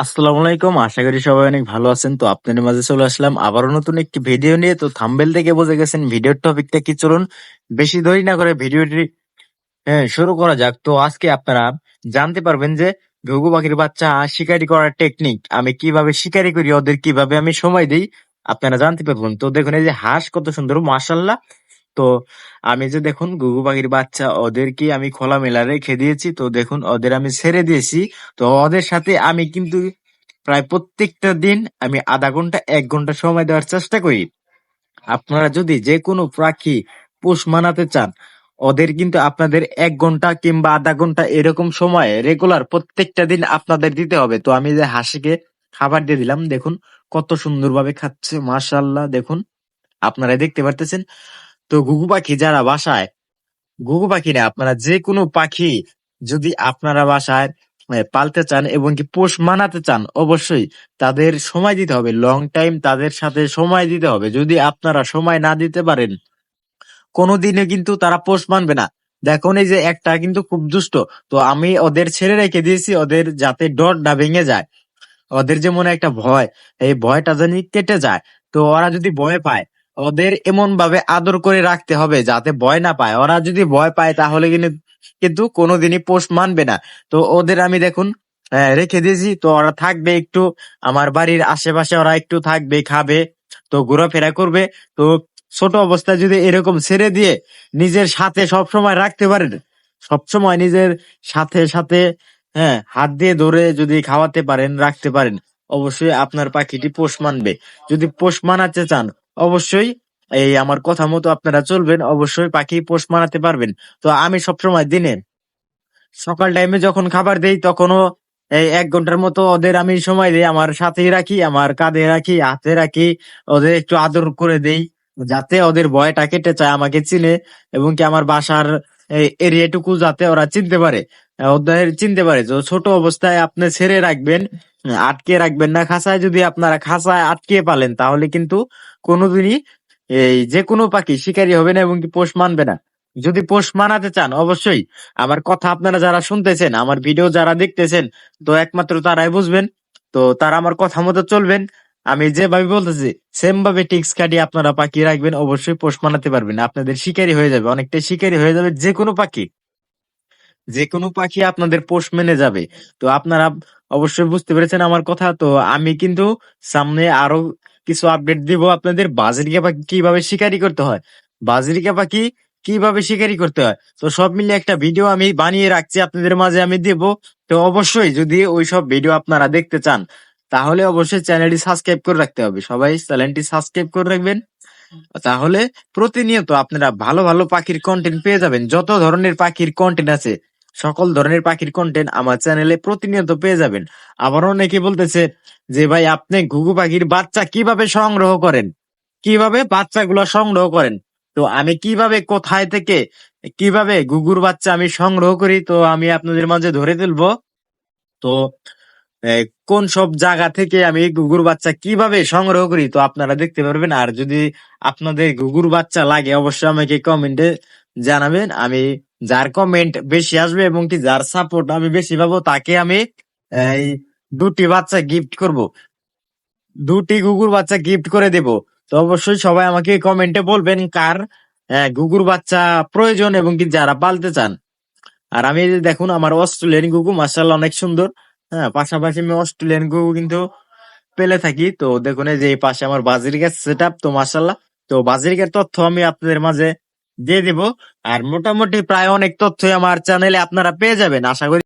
আসসালামু আলাইকুম, আশা করি সবাই অনেক ভালো আছেন। তো আপনাদের মাঝে চলে আসলাম আবারও নতুন একটি ভিডিও নিয়ে। তো থাম্বেল থেকে বুঝে গেছেন ভিডিওর টপিকটা কি। চলুন বেশি দেরি না করে ভিডিওটি হ্যাঁ শুরু করা যাক। তো আজকে আপনারা জানতে পারবেন যে ঘুঘু পাখির বাচ্চা শিকারি করার টেকনিক আমি কীভাবে শিকারি করি, ওদের কীভাবে আমি সময় দিই, আপনারা জানতে পারবেন। তো দেখুন, এই যে হাঁস কত সুন্দর, মাশাল্লাহ। তো আমি যে দেখুন ঘুঘু পাখির বাচ্চা, ওদেরকে আমি খোলামেলা রেখে দিয়েছি। তো দেখুন, ওদের আমি ছেড়ে দিয়েছি। তো ওদের সাথে আমি কিন্তু প্রায় প্রত্যেকটা দিন আমি আধা ঘণ্টা, এক ঘণ্টা সময় দেওয়ার চেষ্টা করি। আপনারা যদি যে কোনো পাখি পোষ মানাতে চান, ওদের কিন্তু আপনাদের এক ঘণ্টা কিংবা আধা ঘণ্টা এরকম সময় রেগুলার প্রত্যেকটা দিন আপনাদের দিতে হবে। তো আমি যে হাসিকে খাবার দিয়ে দিলাম, দেখুন কত সুন্দরভাবে খাচ্ছে মাশাল্লাহ দেখুন। আপনারা দেখতে পারতেছেন। তো ঘুঘু পাখি যারা বাসায়, ঘুঘু পাখি না, আপনারা যে কোনো পাখি যদি আপনারা বাসায় পালতে চান এবং কি পোষ মানাতে চান, অবশ্যই তাদের সময় দিতে হবে। লং টাইম তাদের সাথে সময় দিতে হবে। যদি আপনারা সময় না দিতে পারেন, কোনোদিনও কিন্তু তারা পোষ মানবে না। দেখুন, এই যে একটা কিন্তু খুব দুষ্ট। তো আমি ওদের ছেড়ে রেখে দিয়েছি, ওদের যাতে ডরটা ভেঙে যায়। ওদের যেমন একটা ভয়, এই ভয়টা জানি কেটে যায়। তো ওরা যদি ভয় পায় ওদের এমন ভাবে আদর করে রাখতে হবে যাতে ভয় না পায়। ওরা যদি ভয় পায়, তাহলে কিন্তু কিন্তু কোনোদিনই পোষ মানবে না। তো ওদের আমি দেখুন রেখে দিয়েছি। তো ওরা থাকবে একটু, আমার বাড়ির আশেপাশে ওরা একটু থাকবে, খাবে, তো ঘোরাফেরা করবে। তো ছোট অবস্থায় যদি এরকম ছেড়ে দিয়ে নিজের সাথে সব সময় রাখতে পারেন সবসময় নিজের সাথে সাথে হ্যাঁ হাত দিয়ে ধরে যদি খাওয়াতে পারেন, রাখতে পারেন, অবশ্যই আপনার পাখিটি পোষ মানবে। যদি পোষ মানাতে চান অবশ্যই, এই আমার কথা মতো আপনারা চলবেন, অবশ্যই পাখি পোষ মানাতে পারবেন। তো আমি সবসময় দিনে সকাল টাইমে যখন খাবার দেই, তখনও এই এক ঘণ্টার মতো ওদের আমি সময় দিই, আমার সাথেই রাখি, আমার কাঁধে রাখি, হাতে রাখি, ওদের একটু আদর করে দেই, যাতে ওদের ভয়টা কেটে যায়, আমাকে চিনে এবং কি আমার বাসার এরিয়াটুকু যাতে ওরা চিনতে পারে, ওদের চিনতে পারে। তো ছোট অবস্থায় আপনি ছেড়ে রাখবেন আটকে রাখবেন না। খাঁচায় যদি আপনারা খাঁচায় আটকে পালেন, তাহলে কিন্তু কোনোদিনই এই যে কোনো পাখি শিকারী হবে না এবং কি পোষ মানবে না। যদি পোষ মানাতে চান, অবশ্যই আমার কথা আপনারা যারা শুনতেছেন, আমার ভিডিও যারা দেখতেছেন, তো একমাত্র তারাই বুঝবেন। তো তারা আমার কথা মতো চলবেন। আমি যেভাবে বলতেছি সেম ভাবে টিক্স কাটিয়ে আপনারা পাখি রাখবেন, অবশ্যই পোষ মানাতে পারবেন। আপনাদের শিকারী হয়ে যাবে, অনেকটাই শিকারী হয়ে যাবে যে কোনো পাখি। যে কোনো পাখি আপনাদের পোষ মেনে যাবে। তো আপনারা অবশ্যই বুঝতে পেরেছেন আমার কথা। তো আমি কিন্তু সামনে আরও কিছু আপডেট দিব আপনাদের। বাজরিকা পাখি কীভাবে শিকারি করতে হয়? বাজরিকা পাখি কীভাবে শিকারি করতে হয়? তো সব মিলিয়ে একটা ভিডিও আমি বানিয়ে রাখছি আপনাদের মাঝে আমি দেব। তো অবশ্যই যদি ওই সব ভিডিও আপনারা দেখতে চান, তাহলে অবশ্যই চ্যানেলটি সাবস্ক্রাইব করে রাখতে হবে। সবাই চ্যানেলটি সাবস্ক্রাইব করে রাখবেন। তাহলে প্রতিনিয়ত আপনারা ভালো ভালো পাখির কন্টেন্ট পেয়ে যাবেন। যত ধরনের পাখির কন্টেন্ট আছে সকল ধরনের পাখির কন্টেন্ট আমার চ্যানেলে প্রতিনিয়ত পেয়ে যাবেন। আবার অনেকে বলতেছে যে, ভাই, আপনি ঘুঘু পাখির বাচ্চা কীভাবে সংগ্রহ করেন? কীভাবে বাচ্চাগুলো সংগ্রহ করেন? তো আমি কীভাবে, কোথায় থেকে, কীভাবে ঘুঘুর বাচ্চা আমি সংগ্রহ করি? তো আমি আপনাদের মাঝে ধরে তুলবো। তো কোন সব জায়গা থেকে আমি ঘুঘুর বাচ্চা কীভাবে সংগ্রহ করি? তো আপনারা দেখতে পারবেন। আর যদি আপনাদের ঘুঘুর বাচ্চা লাগে, অবশ্যই আমাকে কমেন্টে জানাবেন। আমি যার কমেন্ট বেশি আসবে এবং কি যার সাপোর্ট আমি বেশি পাবো তাকে আমি এই দুটি বাচ্চা গিফট করব। দুটি ঘুঘুর বাচ্চা গিফট করে দেব। তো অবশ্যই সবাই আমাকে কমেন্টে বলবেন কার আহ, ঘুঘুর বাচ্চা প্রয়োজন এবং কি যারা পালতে চান। আর আমি দেখুন আমার অস্ট্রেলিয়ান গুগু মার্শাল্লাহ অনেক সুন্দর। হ্যাঁ পাশাপাশি আমি অস্ট্রেলিয়ান গুগু কিন্তু পেলে থাকি। তো দেখুন এই যে পাশে আমার বাজিরিকার সেট আপ তো মার্শাল্লাহ তো বাজিরিকার তথ্য আমি আপনাদের মাঝে দিয়ে দিব। আর মোটামুটি প্রায় অনেক তথ্যই আমার চ্যানেলে আপনারা পেয়ে যাবেন। আশা করি